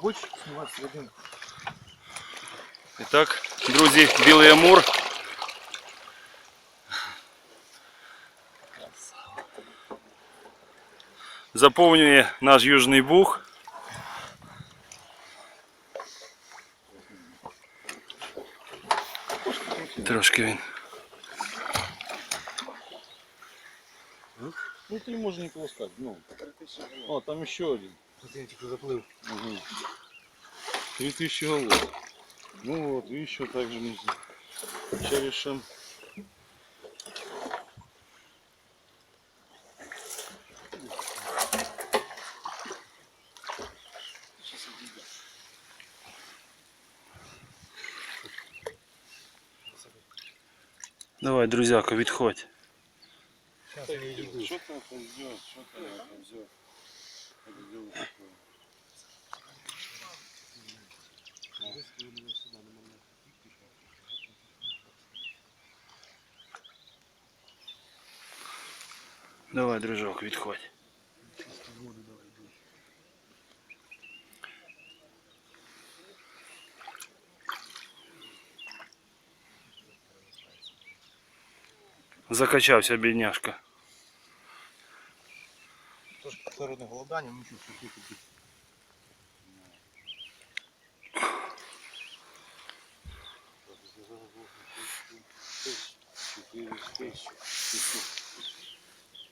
Хочешь снимать серединку? І так, друзі, білий амур. Заповнює наш южний буг. Трошки він. Ну ты можно не полоскать, ну. О, там еще один. Один тільки заплив. Угу. 3000 голов. Ну вот, и еще также мы черешим. Давай, друзьяка, відходь. Что ты там взял? Что ты там взял? Давай, дружок, відходь. Закачався, бідняшка. Трошки кислородне голодання, ну чуть чуть чуть.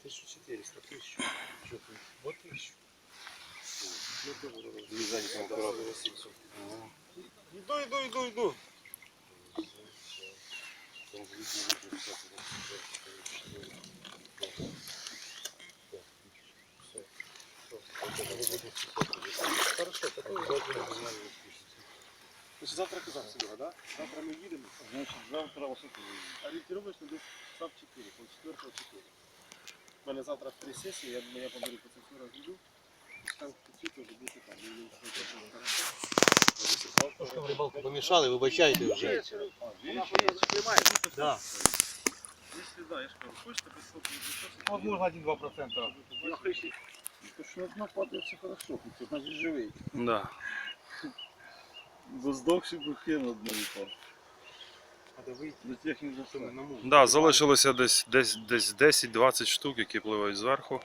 Тысячу четыреста, тысячу. Что ты? Вот тысячу. Иду, иду, иду, иду. Хорошо, завтра казах всегда, да? Завтра мы едем. Значит, завтра во сколько вы едете? Ориентировочно десь САП 4, пол 4 4. У мене завтра три сесії, я думаю, я поберу по цифру розведу. Там всі теж бути там. Ну, ну, все це хорошо. Трошки в рибалку помішали, вибачайте вже. Вечером. А, вечером. Приймаєте? Да. Якщо, да, я ж кажу, хочете без соку, без соку. Возможно 1-2%. Я хочу. То що одна падає, все хорошо, ти значить живий. Да. Бо здохши б хрен одна впав. До техніки не на мову. Да, залишилося десь, десь, десь 10-20 штук, які пливають зверху.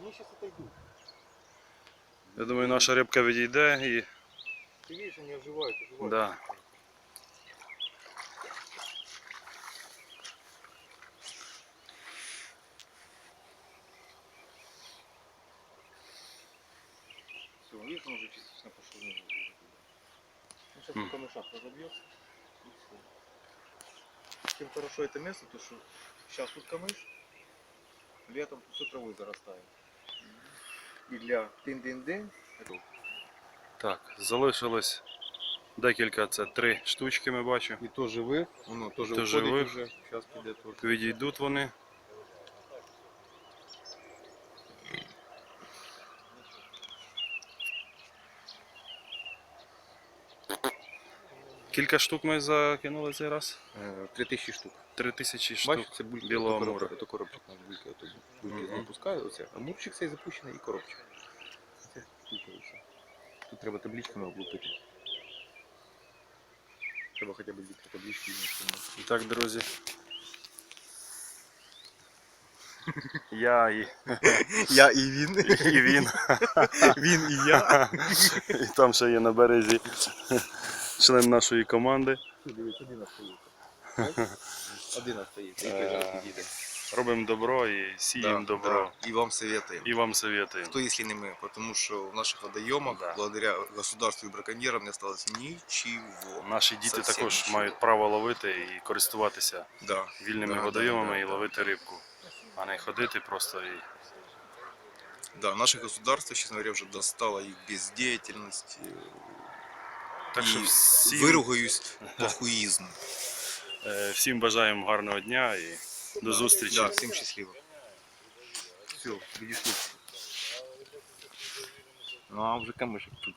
Вони зараз отойдуть. Я думаю, наша рибка відійде і. Ти видишь, вони оживають, оживають. Да. Ну, сейчас только на шаг разобьется. и всё. Чем хорошо это место, то что сейчас тут камыш, летом все травой зарастает. И для дин-дин-дин, это Так, залишилось декілька, це три штучки ми бачимо. и то живых, оно тоже То уходит живых. уже. Сейчас придет тоже. Відійдуть вони. Кілька штук ми закинули цей раз? Э, 3000 штук. Три тисячі штук. Бачиш, це бульки, білого амура. коробчик, ото коробчик наш бульки, ото бульки Мгм. запускаю, оце. Амурчик цей запущений і коробчик. Це бульки. Тут треба табличками облупити. Треба хоча б дві таблички. І так, друзі. Я і, Я і він. і він. Він і я. І там ще є на березі член нашої команди. Один остається. Підійде. Робимо добро і сіємо добро. И вам советуем. І вам советуємо. Кто, если не мы? Потому что в наших водоемах, Да. благодаря государству и браконьерам, не осталось ничего. Наші діти Совсем також нічого. мають право ловити і користуватися Да. вільними Да, водойомами да, і да, ловити рибку, а не ходити просто і. Да, наше государство, честно говоря, уже достало их бездеятельность. Так що всім, виругаюсь плохуизм. е, всім бажаємо гарного дня і до зустрічі. Да, всім щасливо. Все, відійшли. Ну а вже камишек тут.